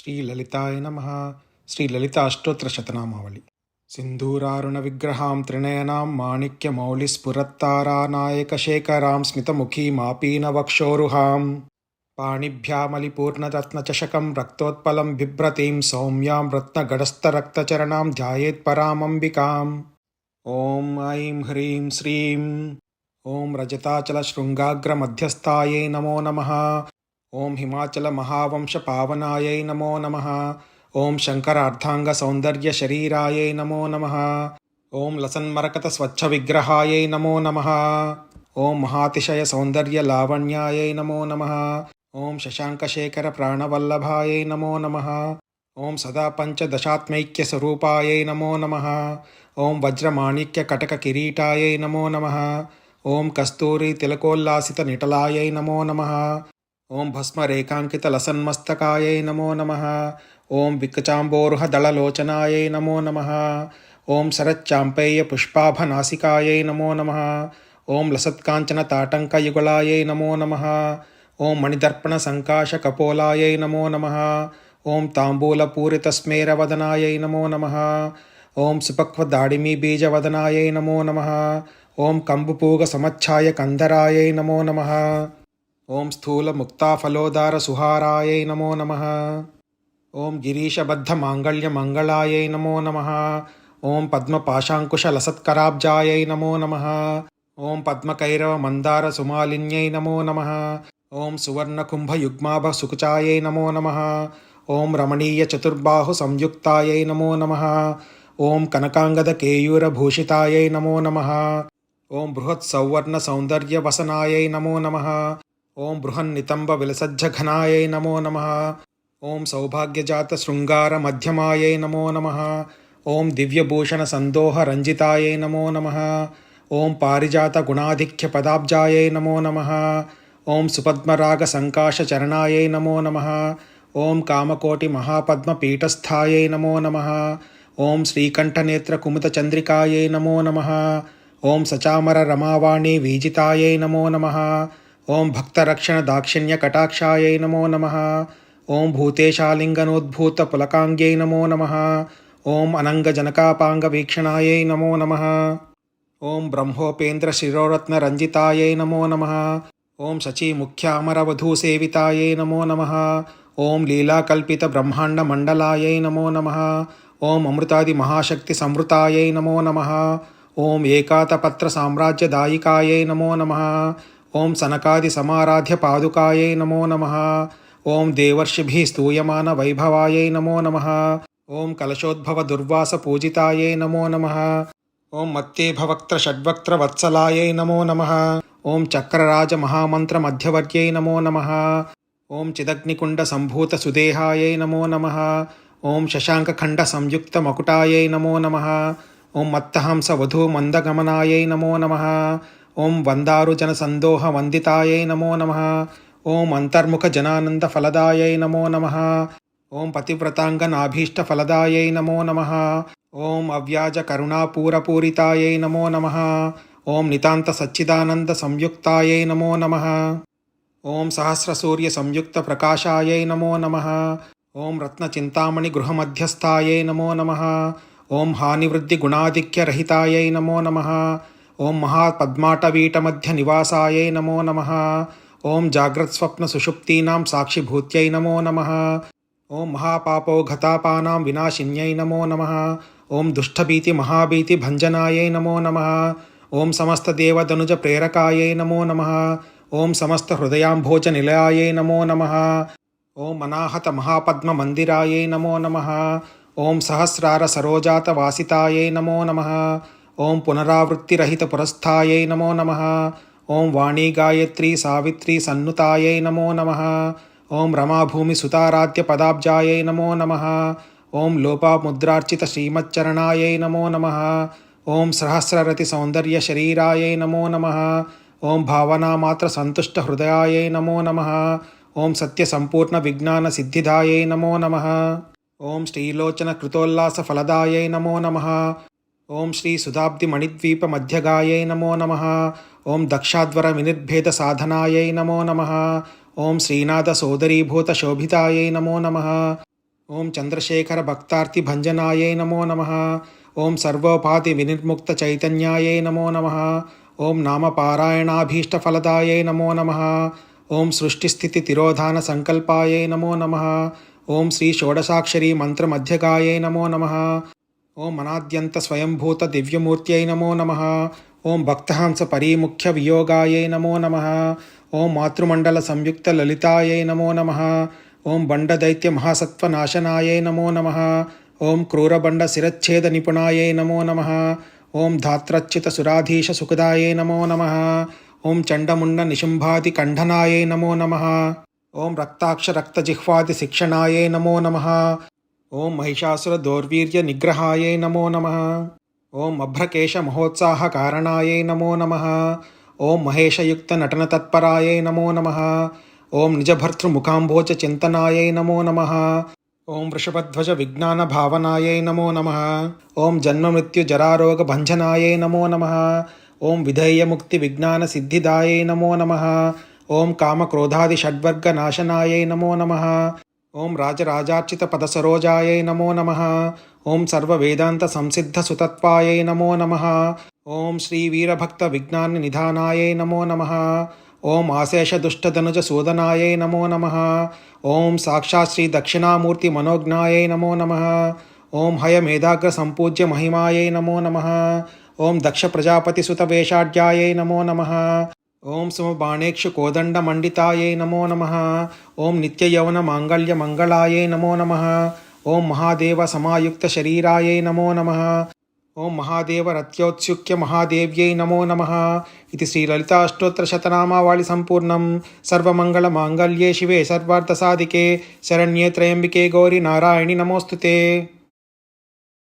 శ్రీ లలితాయ నమ శ్రీ లలిత అష్టోత్తర శతనామావళి సింధూరారుణ విగ్రహాం త్రినయనాం మాణిక్య మౌళి స్ఫురత్తారానాయక శేఖరాం స్మితముఖీమాపీన వక్షోరుహాం పాణిభ్యామలిపూర్ణరత్నచషకం రక్తోత్పలం బిభ్రతీం సౌమ్యాం రత్నగడస్థరక్తచరణాం ధ్యాయేత్పరామంబికాం ఓం ఐం హ్రీం శ్రీం ఓం రజతాచల శృంగాగ్రమధ్యస్థాయై నమో నమః ఓం హిమాచల మహావంశ పావనాయై నమో నమ. ఓం శంకరార్థాంగ సౌందర్య శరీరాయై నమో నమ. ఓం లసన్మరకత స్వచ్ఛ విగ్రహాయై నమో నమ. ఓం మహాతిశయ సౌందర్య లావణ్యాయై నమో నమ. ఓం శశాంకశేఖర ప్రాణవల్లభాయై నమో నమ. ఓం సదా పంచదశాత్మైక్య స్వరూపాయై నమో నమ. ఓం వజ్రమాణిక్య కటక కిరీటాయై నమో నమ. ఓం కస్తూరి తిలకోల్లాసిత నిటలాయై నమో నమ. ఓం భస్మరేఖాంకిత లసన్మస్తకాయై నమో నమ. ఓం వికచాంబోరుహ దళలోచనాయై నమో నమ. ఓం శరచ్చాంపేయ పుష్పాభనాసికాయై నమో నమ. ఓం లసత్కాంచన తాటంకయుగళాయై నమో నమ. ఓం మణిదర్పణ సంకాశ కపోలాయై నమో నమ. ఓం తాంబూలపూరిత స్మేరవదనాయై నమో నమ. ఓం సుపక్వ దాడిమీ బీజవదనాయై నమో నమ. ఓం కంబుపూగ సమచ్ఛాయ కందరాయై నమో నమ. ఓం స్థూల ముక్తాఫలోదార సుహారాయై నమో నమ. ఓం గిరీశబద్ధ మాంగళ్య మంగళాయై నమో నమ. ఓం పద్మపాశాంకుశ లసత్కరాబ్జాయై నమో నమ. ఓం పద్మకైరవ మందార సుమాలిన్యై నమో నమ. ఓం సువర్ణకుంభయుగ్మాభ సుకుచాయై నమో నమ. ఓం రమణీయ చతుర్బాహు సంయుక్తాయై నమో నమ. ఓం కనకాంగద కేయూర భూషితాయై నమో నమ. ఓం బృహత్ సౌవర్ణ సౌందర్య వసనాయై నమో నమ. ఓం బృహన్నితంబ విలసజ్జఘనాయై నమో నమ. ఓం సౌభాగ్యజాత శృంగార మధ్యమాయై నమో నమ. ఓం దివ్యభూషణ సందోహ రంజితాయై నమో నమ. ఓం పారిజాత గుణాధిక్య పదాబ్జాయై నమో నమ. ఓం సుపద్మరాగ సంకాశ చరణాయై నమో నమ. ఓం కామకోటి మహాపద్మ పీఠస్థాయై నమో నమ. ఓం శ్రీకంఠనేత్ర కుముత చంద్రికాయై నమో నమ. ఓం సచామర రమావాణి వీజితాయై నమో నమ. ఓం భక్తరక్షణ దాక్షిణ్య కటాక్షాయై నమో నమ. ఓం భూతేశాలింగనోద్భూత పులకాంగ్యై నమో నమ. ఓం అనంగజనకాపాంగ వీక్షణాయై నమో నమ. ఓం బ్రహ్మోపేంద్ర శిరోరత్న రంజితాయై నమో నమ. ఓం శచీ ముఖ్యామరవధూసేవితాయై నమో నమ. ఓం లీలాకల్పిత బ్రహ్మాండ మండలాయై నమో నమ. ఓం అమృతాది మహాశక్తి సంవృతాయై నమో నమ. ఓం ఏకాతపత్ర సామ్రాజ్యదాయికాయై నమో నమ. ఓం సనకాది సమారాధ్య పాదుకాయై నమో నమ. ఓం దేవర్షిభి స్తూయమాన వైభవాయై నమో నమ. ఓం కలశోద్భవ దుర్వాస పూజితాయై నమో నమ. ఓం మత్తేభవక్త్ర షడ్వక్త్ర వత్సలాయై నమో నమ. ఓం చక్రరాజ మహామంత్ర మధ్యవర్యై నమో నమ. ఓం చిదగ్నికుండ సంభూత సుదేహాయై నమో నమ. ఓం శశాంకఖండ సంయుక్త మకుటాయై నమో నమ. ఓం మత్తహంస వధూ మందగమనాయై నమో నమ. ఓం వందారుజన సందోహ వందితాయై నమో నమ. ఓం అంతర్ముఖ జనానంద ఫలదాయై నమో నమ. ఓం పతివ్రతాంగ నాభీష్ట ఫలదాయై నమో నమ. ఓం అవ్యాజ కరుణాపూరపూరితాయై నమో నమ. ఓం నితాంత సచ్చిదానంద సంయుక్తాయై నమో నమ. ఓం సహస్రసూర్య సంయుక్త ప్రకాశాయై నమో నమ. ఓం రత్నచింతామణి గృహమధ్యస్థాయై నమో నమ. ఓం హానివృద్ధి గుణాధిక్యరహితాయై నమో నమ. ఓం మహాపద్మాటవీటమధ్య నివాసాయై నమో నమః ఓం జాగ్రత్స్వప్న సుషుప్తీనాం సాక్షిభూత్యై నమో నమః ఓం మహాపాపోఘతాపానాం వినాశిన్యై నమో నమః ఓం దుష్టభీతి మహాభీతి భంజనాయై నమో నమః ఓం సమస్తదేవదనుజ ప్రేరకాయై నమో నమః ఓం సమస్త హృదయాంభోజ నిలయాయై నమో నమః ఓం అనాహత మహాపద్మ మందిరాయై నమో నమః ఓం సహస్రార సరోజాత వాసితాయై నమో నమః ఓం పునరావృత్తిరహిత పురస్థాయై నమో నమ. ఓం వాణీ గాయత్రి సావిత్రి సన్నుతాయై నమో నమ. ఓం రమాభూమి సుతారాధ్య పదాబ్జాయై నమో నమ. ఓం లోపాముద్రార్చిత శ్రీమచ్చరణాయై నమో నమ. ఓం సహస్రరతి సౌందర్య శరీరాయై నమో నమ. ఓం భావనామాత్ర సంతుష్ట హృదయాయై నమో నమ. ఓం సత్య సంపూర్ణ విజ్ఞాన సిద్ధిదాయై నమో నమ. ఓం శ్రీలోచన కృతోల్లాస ఫలదాయై నమో నమ. ఓం శ్రీ సుధాబ్ది మణిద్వీప మధ్యగాయై నమో నమ. ఓం దక్షాధ్వర వినిర్భేద సాధనాయై నమో నమ. ఓం శ్రీనాథ సోదరీభూత శోభితాయై నమో నమ. ఓం చంద్రశేఖర భక్తార్తి భంజనాయై నమో నమ. ఓం సర్వోపాధి వినిర్ముక్త చైతన్యాయై నమో నమ. ఓం నామపారాయణాభీష్టఫలదాయై నమో నమ. ఓం సృష్టిస్థితి తిరోధాన సంకల్పాయై నమో నమ. ఓం శ్రీ షోడశాక్షరీ మంత్రమధ్యగాయై నమో నమ. ఓం అనాద్యంత స్వయంభూత దివ్యమూర్త్యై నమో నమ. ఓం భక్తహంస పరీముఖ్య వియోగాయై నమో నమ. ఓం మాతృమండల సంయుక్త లలితాయై నమో నమ. ఓం బండదైత్య మహాసత్వనాశనాయై నమో నమ. ఓం క్రూరబండ శిరచ్ఛేద నిపుణాయై నమో నమ. ఓం ధాత్రచ్యుత సురాధీశ సుఖదాయై నమో నమ. ఓం చండముండ నిశుంభాది కంఠనాయై నమో నమ. ఓం రక్తాక్ష రక్తజిహ్వాది శిక్షణాయై నమో నమ. ఓం మహిషాసుర దౌర్వీర్య నిగ్రహాయై నమో నమ. ఓం అభ్రకేశ మహోత్సాహ కారణాయై నమో నమ. ఓం మహేషయుక్త నటన తత్పరాయై నమో నమ. ఓం నిజభర్తృముఖాంభోజ చింతనాయై నమో నమ. ఓం వృషభధ్వజ విజ్ఞాన భావనాయై నమో నమ. ఓం జన్మమృత్యు జరారోగ భంజనాయై నమో నమ. ఓం విధేయముక్తి విజ్ఞాన సిద్ధిదాయై నమో నమ. ఓం కామక్రోధాది షడ్వర్గ నాశనాయై నమో నమ. ఓం రాజరాజార్చిత పదసరోజాయై నమో నమ ఓం సర్వవేదాంత సంసిద్ధ సుతత్వాయై నమో నమ ఓం శ్రీ వీరభక్త విజ్ఞాన నిధానాయై నమో నమ ఓం ఆశేష దుష్టధనుజ సూదనాయై నమో నమ ఓం సాక్షాత్ శ్రీ దక్షిణామూర్తి మనోజ్ఞాయై నమో నమ ఓం హయమేధాగ్ర సంపూజ్య మహిమాయై నమో నమ ఓం దక్ష ప్రజాపతి సుత వేషాఢ్యాయై నమో నమ ఓం సుమబాణేక్షు కోదండ మండితాయే నమో నమ. ఓం నిత్యయౌన మాంగళ్య మంగళాయే నమో నమ. ఓం మహాదేవ సమాయుక్త శరీరాయే నమో నమ. ఓం మహాదేవ రత్యోత్సుక్య మహాదేవ్యై నమో నమ. ఇది శ్రీ లలితాష్టోత్తరశతనామావళి సంపూర్ణం. సర్వమంగళ మాంగళ్యే శివే సర్వార్థ సాధికే. శరణ్యే త్రయంబికే గౌరి నారాయణి నమోస్తుతే.